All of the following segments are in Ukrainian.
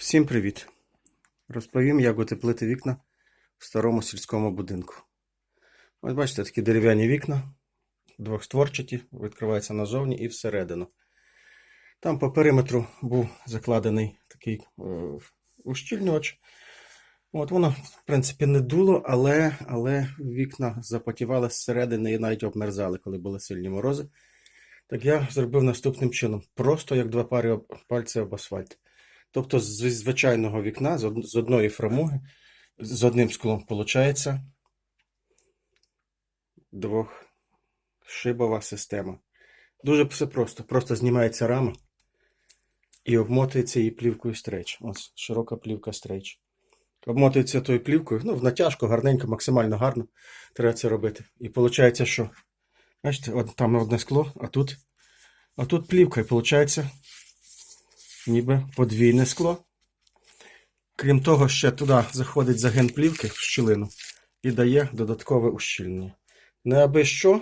Всім привіт! Розповім, як утеплити вікна в старому сільському будинку. Ось бачите, такі дерев'яні вікна, двохстворчаті, відкриваються назовні і всередину. Там по периметру був закладений такий е, ущільнювач. От воно, в принципі, не дуло, але, але вікна запотівали зсередини і навіть обмерзали, коли були сильні морози. Так я зробив наступним чином: просто як два пари пальців об асфальт. Тобто з звичайного вікна, з од- одної фрамуги, з одним склом виходить двохшибова система. Дуже все просто. Просто знімається рама і обмотується її плівкою стрейч. Ось широка плівка стрейч. Обмотується тою плівкою, ну, в натяжку, гарненько, максимально гарно треба це робити. І виходить, що, бачите, от там одне скло, а тут, а тут плівка, і виходить ніби подвійне скло. Крім того, ще туди заходить загин плівки в щілину і дає додаткове ущільнення. Не аби що,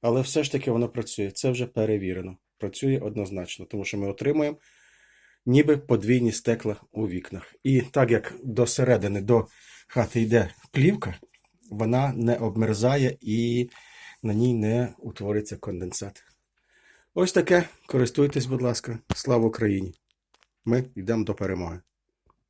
але все ж таки воно працює. Це вже перевірено. Працює однозначно, тому що ми отримуємо ніби подвійні стекла у вікнах. І так як до середини, до хати йде плівка, вона не обмерзає і на ній не утвориться конденсат. Ось таке. Користуйтесь, будь ласка. Слава Україні! Ми йдемо до перемоги.